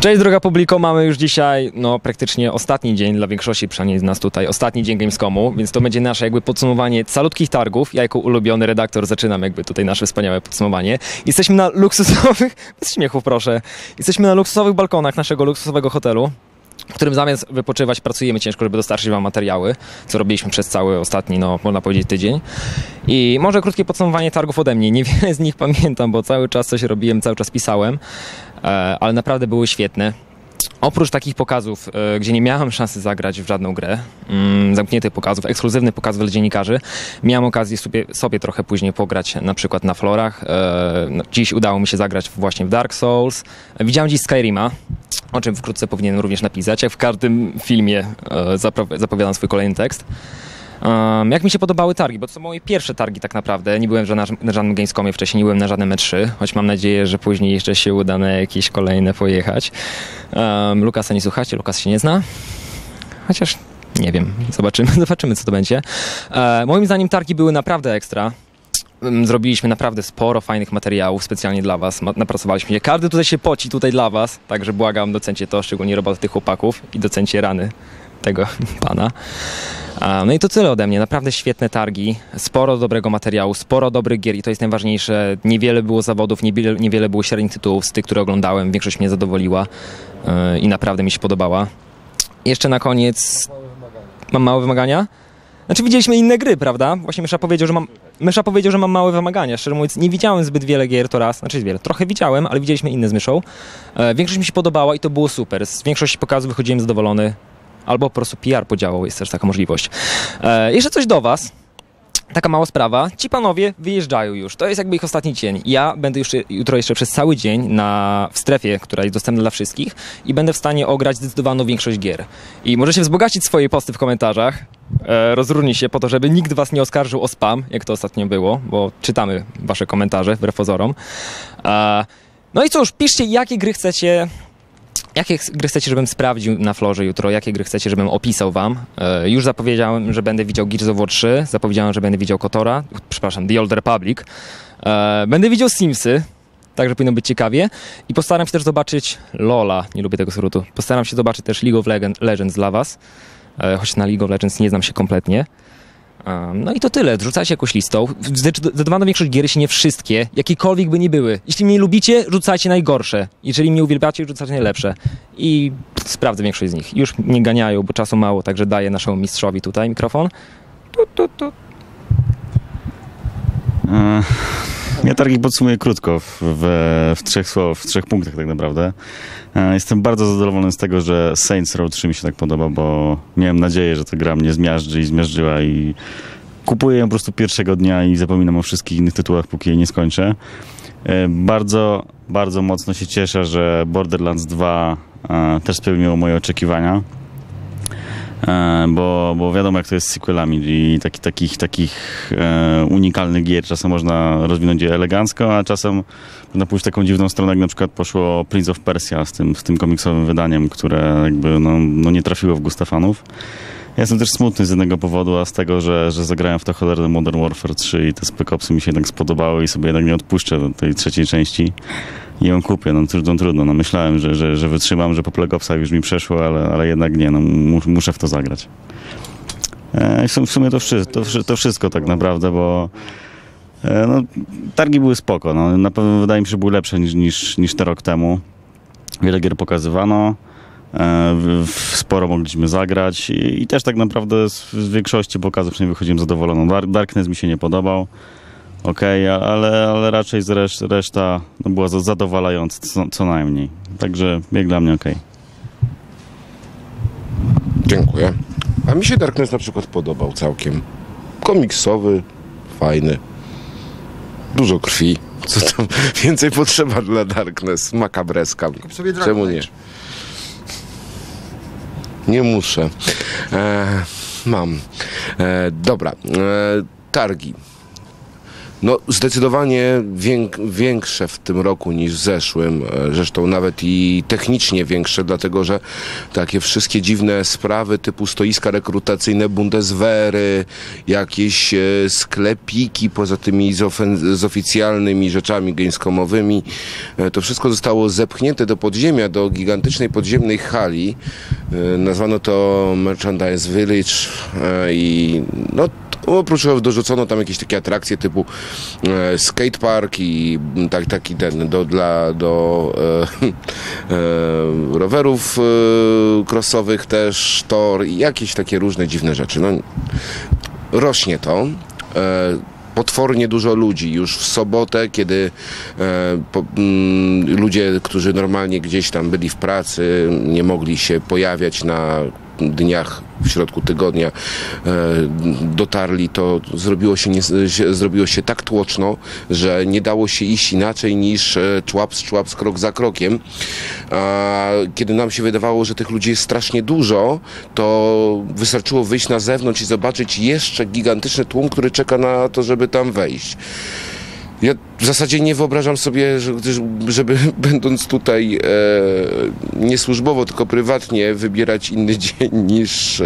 Cześć droga publiko, mamy już dzisiaj no praktycznie ostatni dzień dla większości przynajmniej z nas tutaj, ostatni dzień Gamescomu, więc to będzie nasze jakby podsumowanie calutkich targów. Ja jako ulubiony redaktor zaczynam jakby tutaj nasze wspaniałe podsumowanie. Jesteśmy na luksusowych, bez śmiechu proszę, jesteśmy na luksusowych balkonach naszego luksusowego hotelu. W którym zamiast wypoczywać, pracujemy ciężko, żeby dostarczyć Wam materiały, co robiliśmy przez cały ostatni, no można powiedzieć, tydzień. I może krótkie podsumowanie targów ode mnie. Niewiele z nich pamiętam, bo cały czas coś robiłem, cały czas pisałem, ale naprawdę były świetne. Oprócz takich pokazów, e, gdzie nie miałem szansy zagrać w żadną grę, mm, zamkniętych pokazów, ekskluzywnych pokazów dla dziennikarzy, miałem okazję sobie, sobie trochę później pograć na przykład na florach. E, no, Dziś udało mi się zagrać właśnie w Dark Souls. E, Widziałem dziś Skyrima, o czym wkrótce powinienem również napisać, jak w każdym filmie e, zapowiadam swój kolejny tekst. Um, jak mi się podobały targi, bo to są moje pierwsze targi tak naprawdę. Nie byłem na, na żadnym Gamescomie wcześniej, nie byłem na żadnym E3, choć mam nadzieję, że później jeszcze się uda na jakieś kolejne pojechać. Um, Lukasa nie słuchacie, Lukas się nie zna. Chociaż nie wiem, zobaczymy, zobaczymy co to będzie. E, moim zdaniem targi były naprawdę ekstra. Zrobiliśmy naprawdę sporo fajnych materiałów specjalnie dla Was. Napracowaliśmy je. Każdy tutaj się poci tutaj dla Was, także błagam, docencie to, szczególnie roboty tych chłopaków i docencie rany tego pana. No i to tyle ode mnie. Naprawdę świetne targi, sporo dobrego materiału, sporo dobrych gier i to jest najważniejsze. Niewiele było zawodów, niewiele, było średnich tytułów z tych, które oglądałem. Większość mnie zadowoliła yy, i naprawdę mi się podobała. Jeszcze na koniec... Mam małe wymagania? Znaczy widzieliśmy inne gry, prawda? Właśnie Mysza powiedział, że mam, Mysza powiedział, że mam małe wymagania. Szczerze mówiąc, nie widziałem zbyt wiele gier to raz. Znaczy wiele, trochę widziałem, ale widzieliśmy inne z Myszą. E, większość mi się podobała i to było super. Z większości pokazów wychodziłem zadowolony. Albo po prostu PR podziałał, jest też taka możliwość. E, jeszcze coś do was. Taka mała sprawa. Ci panowie wyjeżdżają już. To jest jakby ich ostatni dzień. Ja będę już jutro jeszcze przez cały dzień na, w strefie, która jest dostępna dla wszystkich i będę w stanie ograć zdecydowaną większość gier. I możecie wzbogacić swoje posty w komentarzach. E, rozróżni się po to, żeby nikt was nie oskarżył o spam, jak to ostatnio było, bo czytamy wasze komentarze wbrew pozorom. E, no i cóż, piszcie jakie gry chcecie Jakie gry chcecie, żebym sprawdził na florze jutro? Jakie gry chcecie, żebym opisał wam? E, już zapowiedziałem, że będę widział Gears of War 3, zapowiedziałem, że będę widział Kotora, przepraszam, The Old Republic. E, będę widział Simsy, także powinno być ciekawie. I postaram się też zobaczyć Lola, nie lubię tego skrótu. Postaram się zobaczyć też League of Legend, Legends dla was, e, choć na League of Legends nie znam się kompletnie. No i to tyle. Rzucajcie jakąś listą. Zdecyd- Zdecydowana większość gier, jeśli nie wszystkie, jakiekolwiek by nie były. Jeśli mnie lubicie, rzucajcie najgorsze. Jeżeli mnie uwielbiacie, rzucajcie najlepsze. I sprawdzę większość z nich. Już nie ganiają, bo czasu mało, także daję naszemu mistrzowi tutaj mikrofon. Tu, tu, tu. E, Ja targi podsumuję krótko, w, w, trzech w trzech punktach tak naprawdę. E, Jestem bardzo zadowolony z tego, że Saints Row 3 mi się tak podoba, bo miałem nadzieję, że ta gra mnie zmiażdży i zmiażdżyła i kupuję ją po prostu pierwszego dnia i zapominam o wszystkich innych tytułach, póki jej nie skończę. E, Bardzo, bardzo mocno się cieszę, że Borderlands 2 e, też spełniło moje oczekiwania. E, bo, bo wiadomo jak to jest z sequelami i taki, takich, takich e, unikalnych gier czasem można rozwinąć je elegancko, a czasem można pójść w taką dziwną stronę, jak na przykład poszło Prince of Persia z tym, z tym komiksowym wydaniem, które jakby no, no nie trafiło w gusta fanów. Ja jestem też smutny z jednego powodu, a z tego, że, że zagrałem w to cholerne Modern Warfare 3 i te Spec Opsy mi się jednak spodobały i sobie jednak nie odpuszczę tej trzeciej części i ją kupię. No trudno, trudno. No, myślałem, że, że, że wytrzymam, że po Plague Opsach już mi przeszło, ale, ale jednak nie. No, mu, muszę w to zagrać. E, w sum- w sumie to, wszy, to, to wszystko tak naprawdę, bo e, no, targi były spoko. No, na pewno wydaje mi się, że były lepsze niż, niż, niż te rok temu. Wiele gier pokazywano. E, w- Sporo mogliśmy zagrać i, też tak naprawdę z, z większości pokazów przynajmniej wychodziłem zadowolony. Dark, Darkness mi się nie podobał. Okej, a- ale, ale raczej z reszt, reszta no, była za- zadowalająca co, co najmniej. Także jak dla mnie okej. Dziękuję. A mi się Darkness na przykład podobał całkiem. Komiksowy, fajny. Dużo krwi. Co tam więcej potrzeba dla Darkness? Makabreska. Czemu nie? Nie muszę. E, mam. E, dobra. E, targi. No, zdecydowanie większe w tym roku niż w zeszłym. E, Zresztą nawet i technicznie większe, dlatego że takie wszystkie dziwne sprawy typu stoiska rekrutacyjne Bundeswehry, jakieś e, sklepiki poza tymi z, z oficjalnymi rzeczami gamescomowymi, e, to wszystko zostało zepchnięte do podziemia, do gigantycznej podziemnej hali. Nazwano to Merchandise Village i no Oprócz tego dorzucono tam jakieś takie atrakcje typu e, skatepark i tak, taki ten do, dla, do e, e, rowerów e, crossowych też, tor i jakieś takie różne dziwne rzeczy. No, rośnie to. E, potwornie dużo ludzi. Już w sobotę, kiedy e, po, mm, ludzie, którzy normalnie gdzieś tam byli w pracy, nie mogli się pojawiać na dniach w środku tygodnia e, dotarli, to zrobiło się, nie, zrobiło się tak tłoczno, że nie dało się iść inaczej niż e, człaps, człaps, krok za krokiem. Kiedy nam się wydawało, że tych ludzi jest strasznie dużo, to wystarczyło wyjść na zewnątrz i zobaczyć jeszcze gigantyczny tłum, który czeka na to, żeby tam wejść. Ja w zasadzie nie wyobrażam sobie, że- żeby będąc tutaj e, nie służbowo, tylko prywatnie wybierać inny dzień niż e,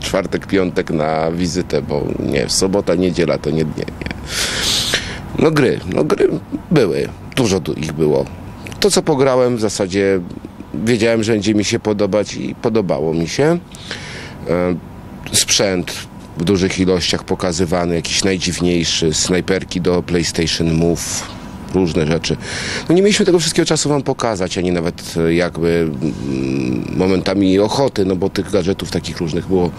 czwartek, piątek na wizytę, bo nie, sobota, niedziela to nie dnie. Nie. No gry, no gry były, dużo ich było. To co pograłem w zasadzie wiedziałem, że będzie mi się podobać i podobało mi się. E, sprzęt w dużych ilościach pokazywany, jakiś najdziwniejszy, snajperki do PlayStation Move, różne rzeczy. No nie mieliśmy tego wszystkiego czasu wam pokazać, ani nawet e, jakby mm, momentami ochoty, no bo tych gadżetów takich różnych było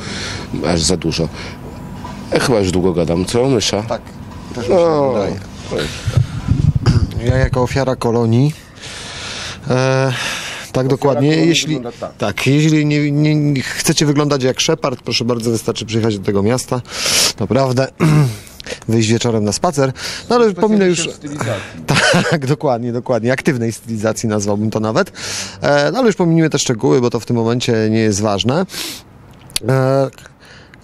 aż za dużo. Ja chyba już długo gadam, co mysza? Tak, też mi się No. Ja jako ofiara kolonii. E, tak dokładnie. Jeśli, tak. tak, jeśli nie, nie, nie chcecie wyglądać jak Shepard, proszę bardzo, wystarczy przyjechać do tego miasta. Naprawdę. Wyjść wieczorem na spacer. No ale pominę już. Tak, dokładnie, dokładnie. Aktywnej stylizacji nazwałbym to nawet. E, no ale już pominimy te szczegóły, bo to w tym momencie nie jest ważne. E,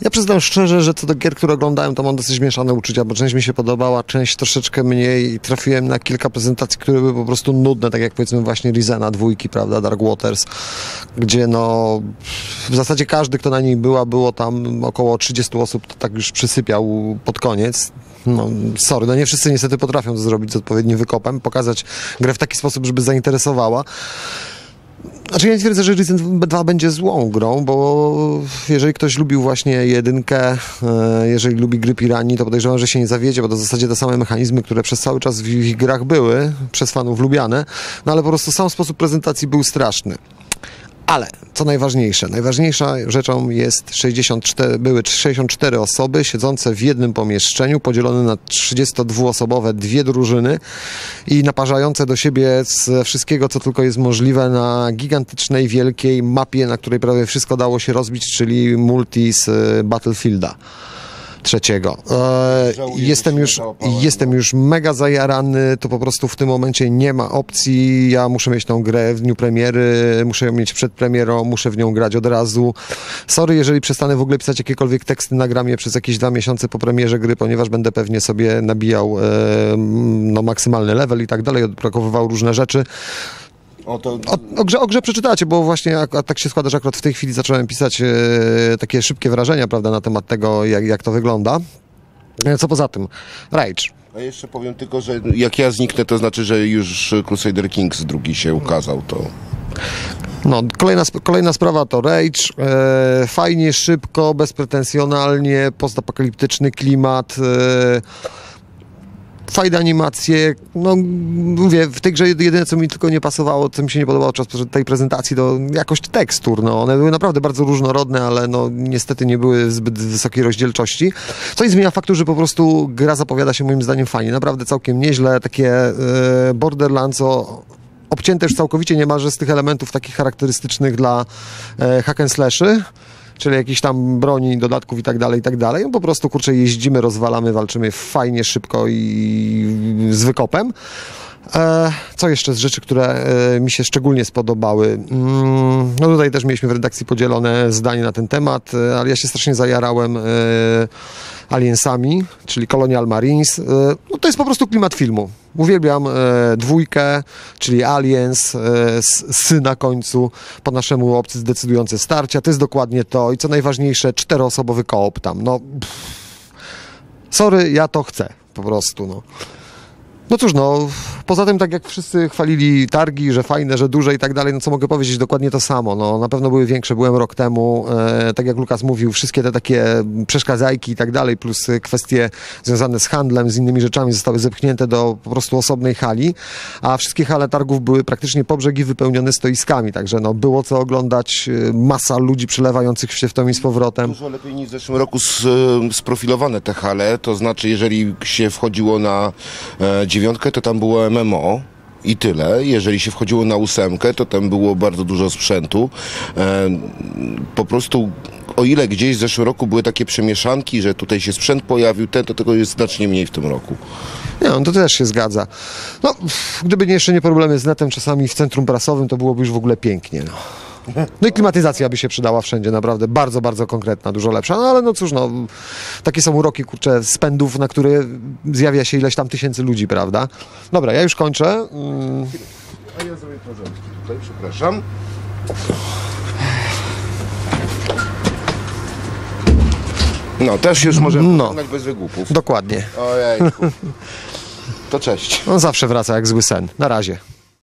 ja przyznam szczerze, że co do gier, które oglądałem, to mam dosyć mieszane uczucia, bo część mi się podobała, część troszeczkę mniej i trafiłem na kilka prezentacji, które były po prostu nudne, tak jak powiedzmy właśnie Rizena dwójki, prawda, Dark Waters, gdzie no w zasadzie każdy, kto na niej była, było tam około 30 osób, to tak już przysypiał pod koniec. No, sorry, no nie wszyscy niestety potrafią to zrobić z odpowiednim wykopem, pokazać grę w taki sposób, żeby zainteresowała. Znaczy ja nie twierdzę, że Resident 2 będzie złą grą, bo jeżeli ktoś lubił właśnie jedynkę, e, jeżeli lubi gry Pirani, to podejrzewam, że się nie zawiedzie, bo to w zasadzie te same mechanizmy, które przez cały czas w ich grach były, przez fanów lubiane, no ale po prostu sam sposób prezentacji był straszny. Ale, co najważniejsze, najważniejsza rzeczą jest 64, były 64 osoby siedzące w jednym pomieszczeniu, podzielone na 32-osobowe dwie drużyny i naparzające do siebie ze wszystkiego, co tylko jest możliwe na gigantycznej, wielkiej mapie, na której prawie wszystko dało się rozbić, czyli multi z e, Battlefielda trzeciego. E, Żałuję, jestem już, jestem no. już mega zajarany, to po prostu w tym momencie nie ma opcji, ja muszę mieć tą grę w dniu premiery, muszę ją mieć przed premierą, muszę w nią grać od razu. Sorry, jeżeli przestanę w ogóle pisać jakiekolwiek teksty na gramie przez jakieś dwa miesiące po premierze gry, ponieważ będę pewnie sobie nabijał e, no, maksymalny level i tak dalej, odblokowywał różne rzeczy. O, to, O, o, grze, o grze przeczytacie, bo właśnie ak- a tak się składa, że akurat w tej chwili zacząłem pisać e, takie szybkie wrażenia, prawda, na temat tego, jak, jak to wygląda. E, Co poza tym? Rage. a jeszcze powiem tylko, że jak ja zniknę, to znaczy, że już Crusader Kings drugi się ukazał, to... No, kolejna, sp- kolejna sprawa to Rage. E, fajnie, szybko, bezpretensjonalnie, postapokaliptyczny klimat. E, fajne animacje. No, mówię, w tej grze jedyne, co mi tylko nie pasowało, co mi się nie podobało podczas tej prezentacji, to jakość tekstur. No, one były naprawdę bardzo różnorodne, ale no, niestety nie były zbyt wysokiej rozdzielczości. Co nie zmienia faktu, że po prostu gra zapowiada się moim zdaniem fajnie. Naprawdę całkiem nieźle. Takie e, Borderlands o obcięte już całkowicie niemalże z tych elementów takich charakterystycznych dla e, hack and slashy, czyli jakichś tam broni, dodatków i tak dalej, i tak dalej. No po prostu, kurczę, jeździmy, rozwalamy, walczymy fajnie, szybko i z wykopem. E, co jeszcze z rzeczy, które e, mi się szczególnie spodobały? Mm, no tutaj też mieliśmy w redakcji podzielone zdanie na ten temat, e, ale ja się strasznie zajarałem Aliensami, czyli Colonial Marines. No to jest po prostu klimat filmu. Uwielbiam dwójkę, czyli Aliens, sy na końcu, po naszemu obcy zdecydujące starcia. To jest dokładnie to. I co najważniejsze, czteroosobowy koop tam. No, pff. sorry, ja to chcę po prostu. No. No cóż, no, poza tym tak jak wszyscy chwalili targi, że fajne, że duże i tak dalej, no co mogę powiedzieć, dokładnie to samo. No, na pewno były większe, byłem rok temu, e, tak jak Lukas mówił, wszystkie te takie przeszkadzajki i tak dalej, plus e, kwestie związane z handlem, z innymi rzeczami zostały zepchnięte do po prostu osobnej hali, a wszystkie hale targów były praktycznie po brzegi wypełnione stoiskami, także no, było co oglądać, e, masa ludzi przelewających się w to i z powrotem. Dużo lepiej niż w zeszłym roku s- sprofilowane te hale, to znaczy jeżeli się wchodziło na e, dziewiątkę, to tam było MMO. I tyle. Jeżeli się wchodziło na ósemkę, to tam było bardzo dużo sprzętu. E, po prostu, o ile gdzieś w zeszłym roku były takie przemieszanki, że tutaj się sprzęt pojawił, ten, to tego jest znacznie mniej w tym roku. Nie, no to też się zgadza. No, gdyby jeszcze nie problemy z netem czasami w centrum prasowym, to byłoby już w ogóle pięknie. No. No i klimatyzacja by się przydała wszędzie, naprawdę bardzo, bardzo konkretna, dużo lepsza. No ale no cóż, no, takie są uroki, kurczę, spędów, na które zjawia się ileś tam tysięcy ludzi, prawda? Dobra, ja już kończę. Mm, A ja zrobię porządki tutaj, przepraszam. No, też już możemy No. bez wygłupów. dokładnie. To cześć. On zawsze wraca jak zły sen. Na razie.